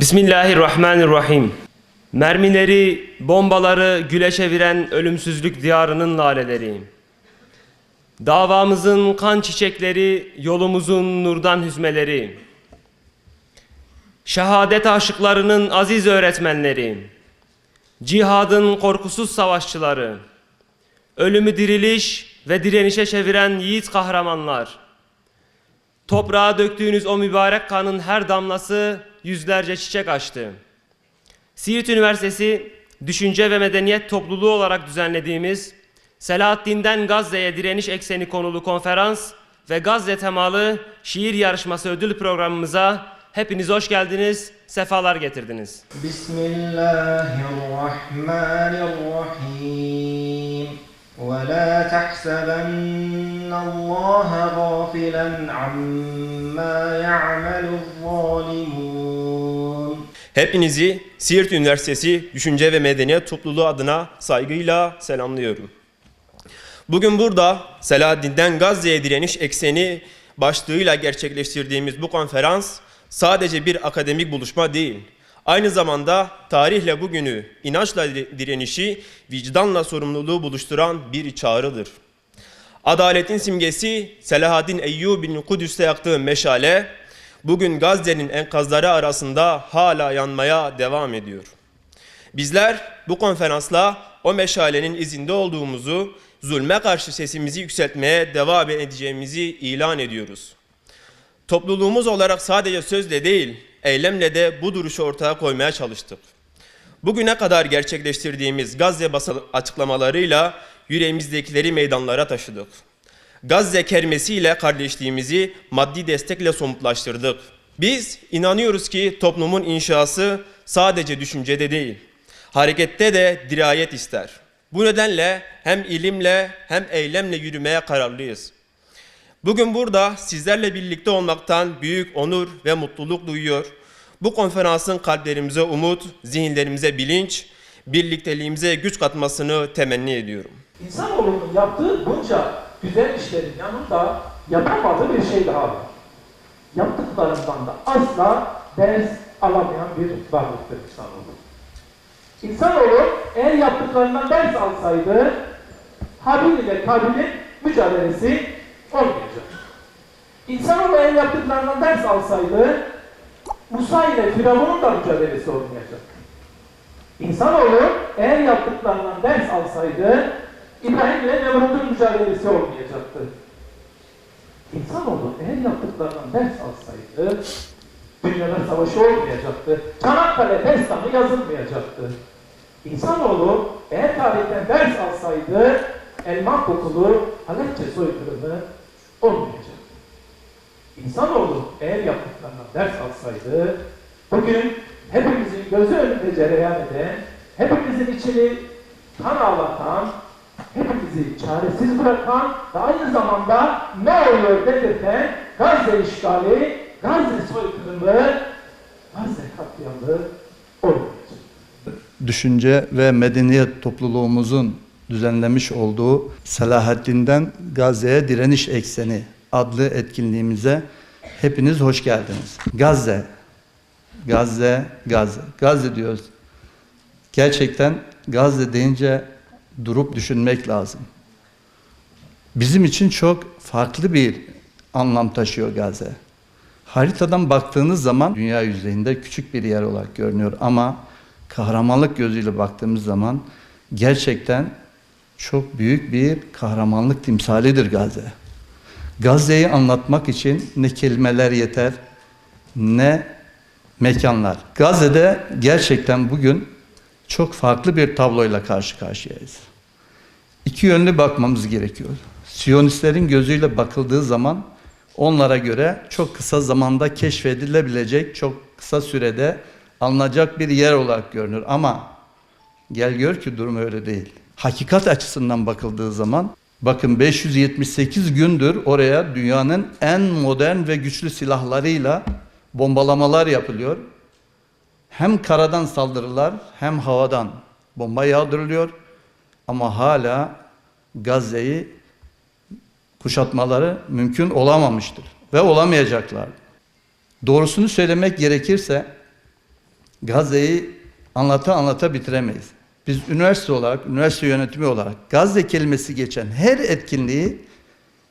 Bismillahirrahmanirrahim. Mermileri, bombaları güle çeviren ölümsüzlük diyarının laleleri. Davamızın kan çiçekleri, yolumuzun nurdan hüzmeleri. Şehadet aşıklarının aziz öğretmenleri. Cihadın korkusuz savaşçıları. Ölümü diriliş ve direnişe çeviren yiğit kahramanlar. Toprağa döktüğünüz o mübarek kanın her damlası yüzlerce çiçek açtı. Siirt Üniversitesi Düşünce ve Medeniyet Topluluğu olarak düzenlediğimiz Selahaddin'den Gazze'ye direniş ekseni konulu konferans ve Gazze temalı şiir yarışması ödül programımıza hepiniz hoş geldiniz, sefalar getirdiniz. بسم الله الرحمن الرحيم ولا تحسبن الله غافلا عما يعمل الظالمون Hepinizi Siirt Üniversitesi Düşünce ve Medeniyet Topluluğu adına saygıyla selamlıyorum. Bugün burada Selahaddin'den Gazze'ye direniş ekseni başlığıyla gerçekleştirdiğimiz bu konferans sadece bir akademik buluşma değil. Aynı zamanda tarihle bugünü, inançla direnişi, vicdanla sorumluluğu buluşturan bir çağrıdır. Adaletin simgesi Selahaddin Eyyubi'nin Kudüs'te yaktığı meşale, bugün Gazze'nin enkazları arasında hala yanmaya devam ediyor. Bizler bu konferansla o meşalenin izinde olduğumuzu, zulme karşı sesimizi yükseltmeye devam edeceğimizi ilan ediyoruz. Topluluğumuz olarak sadece sözle değil, eylemle de bu duruşu ortaya koymaya çalıştık. Bugüne kadar gerçekleştirdiğimiz Gazze basın açıklamalarıyla yüreğimizdekileri meydanlara taşıdık. Gazze kermesiyle kardeşliğimizi maddi destekle somutlaştırdık. Biz inanıyoruz ki toplumun inşası sadece düşüncede değil, harekette de dirayet ister. Bu nedenle hem ilimle hem eylemle yürümeye kararlıyız. Bugün burada sizlerle birlikte olmaktan büyük onur ve mutluluk duyuyor. Bu konferansın kalplerimize umut, zihinlerimize bilinç, birlikteliğimize güç katmasını temenni ediyorum. İnsanoğlunun yaptığı bunca güzel işlerin yanında yapamadığı bir şey daha var. Yaptıklarından da asla ders alamayan bir varlıktır insanoğlu. İnsanoğlu eğer yaptıklarından ders alsaydı Habil ile Kabil'in mücadelesi olmayacak. İnsanoğlu eğer yaptıklarından ders alsaydı Musa ile Firavun'un da mücadelesi olmayacak. İnsanoğlu eğer yaptıklarından ders alsaydı İbrahim ile Nemrut'un mücadelesi olmayacaktı. İnsanoğlu eğer yaptıklarından ders alsaydı dünyada savaşı olmayacaktı. Çanakkale destanı yazılmayacaktı. İnsanoğlu eğer tarihten ders alsaydı elma kokulu Halepçe soykırımı olmayacaktı. İnsanoğlu eğer yaptıklarından ders alsaydı bugün hepimizin gözü önünde cereyan eden, hepimizin içini kan ağlatan, hepimizi çaresiz bırakan ve aynı zamanda ne oluyor dedirten Gazze işgali, Gazze soykırımı, Gazze katliamı olmayacak. Düşünce ve Medeniyet Topluluğumuzun düzenlemiş olduğu Selahaddin'den Gazze'ye direniş ekseni adlı etkinliğimize hepiniz hoş geldiniz. Gazze, Gazze, Gazze, Gazze diyoruz. Gerçekten Gazze deyince durup düşünmek lazım. Bizim için çok farklı bir anlam taşıyor Gazze. Haritadan baktığınız zaman dünya yüzeyinde küçük bir yer olarak görünüyor ama kahramanlık gözüyle baktığımız zaman gerçekten çok büyük bir kahramanlık timsalidir Gazze. Gazze'yi anlatmak için ne kelimeler yeter ne mekanlar. Gazze'de gerçekten bugün çok farklı bir tabloyla karşı karşıyayız. İki yönlü bakmamız gerekiyor. Siyonistlerin gözüyle bakıldığı zaman onlara göre çok kısa zamanda keşfedilebilecek, çok kısa sürede alınacak bir yer olarak görünür. Ama gel gör ki durum öyle değil. Hakikat açısından bakıldığı zaman bakın 578 gündür oraya dünyanın en modern ve güçlü silahlarıyla bombalamalar yapılıyor. Hem karadan saldırılar hem havadan bomba yağdırılıyor. Ama hala Gazze'yi kuşatmaları mümkün olamamıştır ve olamayacaklar. Doğrusunu söylemek gerekirse Gazze'yi anlata anlata bitiremeyiz. Biz üniversite olarak, üniversite yönetimi olarak Gazze kelimesi geçen her etkinliği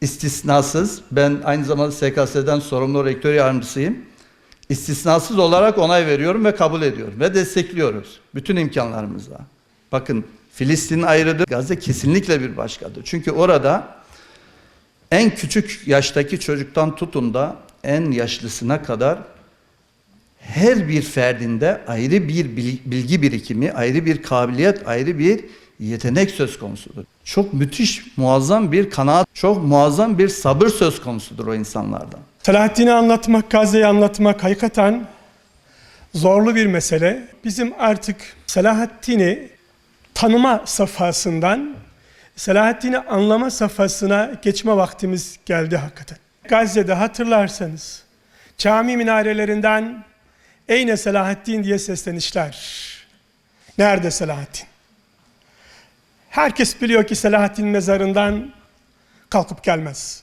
istisnasız, ben aynı zamanda SKS'den sorumlu rektör yardımcısıyım. İstisnasız olarak onay veriyorum ve kabul ediyorum ve destekliyoruz bütün imkanlarımızla. Bakın Filistin ayrıdır, Gazze kesinlikle bir başkadır. Çünkü orada en küçük yaştaki çocuktan tutun da en yaşlısına kadar her bir ferdinde ayrı bir bil- bilgi birikimi, ayrı bir kabiliyet, ayrı bir yetenek söz konusudur. Çok müthiş, muazzam bir kanaat, çok muazzam bir sabır söz konusudur o insanlardan. Selahaddin'i anlatmak, Gazze'yi anlatmak hakikaten zorlu bir mesele. Bizim artık Selahaddin'i tanıma safhasından Selahaddin'i anlama safhasına geçme vaktimiz geldi hakikaten. Gazze'de hatırlarsanız cami minarelerinden Eyne Selahaddin diye seslenişler. Nerede Selahaddin? Herkes biliyor ki Selahaddin mezarından kalkıp gelmez.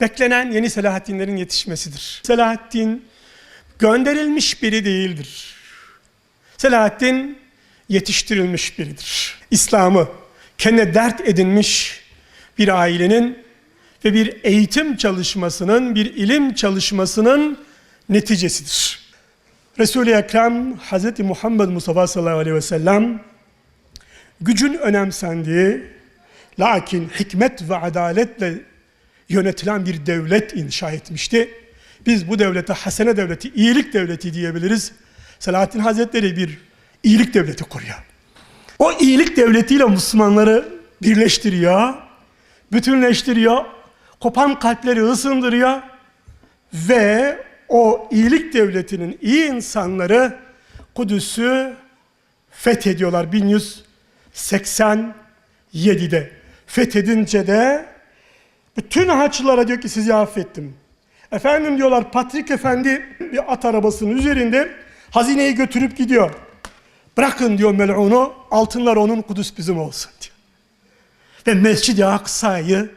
Beklenen yeni Selahaddinlerin yetişmesidir. Selahaddin gönderilmiş biri değildir. Selahaddin yetiştirilmiş biridir. İslam'ı kendine dert edinmiş bir ailenin ve bir eğitim çalışmasının, bir ilim çalışmasının neticesidir. Resul-i Ekrem Hz. Muhammed Mustafa sallallahu aleyhi ve sellem gücün önemsendiği lakin hikmet ve adaletle yönetilen bir devlet inşa etmişti. Biz bu devlete hasene devleti, iyilik devleti diyebiliriz. Selahaddin Hazretleri bir iyilik devleti kuruyor. O iyilik devletiyle Müslümanları birleştiriyor, bütünleştiriyor, kopan kalpleri ısındırıyor ve o iyilik devletinin iyi insanları Kudüs'ü fethediyorlar 1187'de. Fethedince de bütün haçlılara diyor ki sizi affettim. Efendim diyorlar Patrik Efendi bir at arabasının üzerinde hazineyi götürüp gidiyor. Bırakın diyor mel'unu altınlar onun Kudüs bizim olsun diyor. Ve Mescid-i Aksa'yı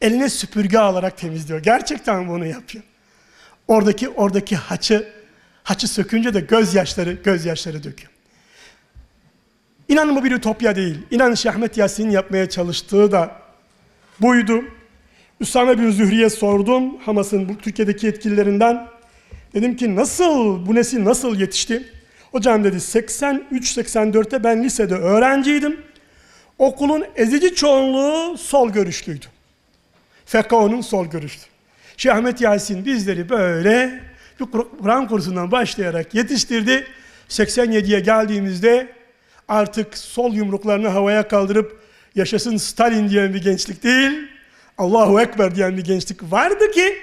eline süpürge alarak temizliyor. Gerçekten bunu yapıyor. Oradaki oradaki haçı haçı sökünce de gözyaşları gözyaşları döküyor. İnanın bu bir ütopya değil. İnanın Şeyh Ahmet Yasin'in yapmaya çalıştığı da buydu. Üsame bin Zühri'ye sordum Hamas'ın bu Türkiye'deki yetkililerinden. Dedim ki nasıl, bu nesil nasıl yetişti? Hocam dedi 83-84'te ben lisede öğrenciydim. Okulun ezici çoğunluğu sol görüşlüydü. FKO'nun sol görüşlü. Şeyh Ahmet Yasin bizleri böyle bir Kur- Kur'an kursundan başlayarak yetiştirdi. 87'ye geldiğimizde artık sol yumruklarını havaya kaldırıp yaşasın Stalin diyen bir gençlik değil, Allahu Ekber diyen bir gençlik vardı ki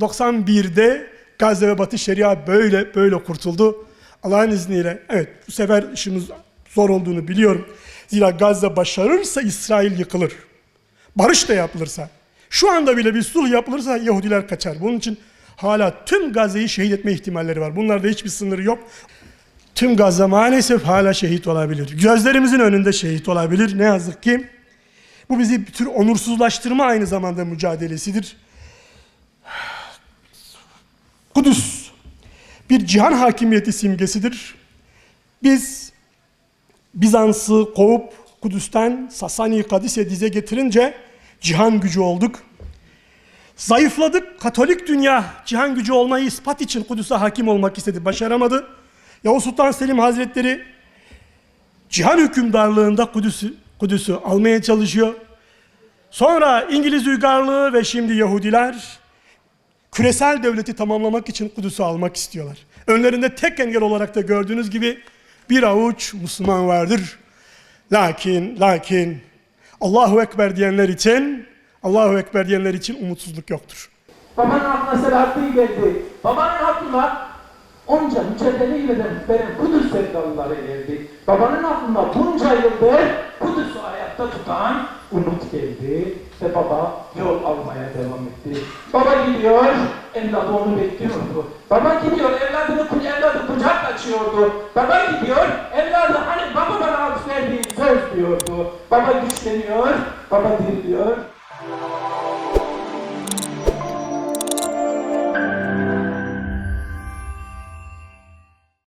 91'de Gazze ve Batı Şeria böyle böyle kurtuldu. Allah'ın izniyle evet bu sefer işimiz zor olduğunu biliyorum. Zira Gazze başarırsa İsrail yıkılır. Barış da yapılırsa. Şu anda bile bir sulh yapılırsa Yahudiler kaçar. Bunun için hala tüm Gazze'yi şehit etme ihtimalleri var. Bunlarda hiçbir sınırı yok. Tüm Gazze maalesef hala şehit olabilir. Gözlerimizin önünde şehit olabilir. Ne yazık ki. Bu bizi bir tür onursuzlaştırma aynı zamanda mücadelesidir. Kudüs bir cihan hakimiyeti simgesidir. Biz Bizans'ı kovup Kudüs'ten Sasani Kadis'e dize getirince cihan gücü olduk. Zayıfladık. Katolik dünya cihan gücü olmayı ispat için Kudüs'e hakim olmak istedi. Başaramadı. Yavuz Sultan Selim Hazretleri cihan hükümdarlığında Kudüs'ü Kudüs'ü almaya çalışıyor. Sonra İngiliz uygarlığı ve şimdi Yahudiler küresel devleti tamamlamak için Kudüs'ü almak istiyorlar. Önlerinde tek engel olarak da gördüğünüz gibi bir avuç Müslüman vardır. Lakin, lakin Allahu Ekber diyenler için, Allahu Ekber diyenler için umutsuzluk yoktur. Babanın aklına Selahaddin geldi. Babanın aklına onca mücadele ile benim Kudüs sevdalıları geldi. Babanın aklına bunca yıldır Kudüs'ü hayatta tutan umut geldi. Ve baba yol almaya devam etti. Baba gidiyor, evladı onu bekliyordu. Baba gidiyor, evladını, evladı kucak açıyordu. Baba gidiyor, evladı hani baba bana söz diyordu. Baba güçleniyor, baba diriliyor.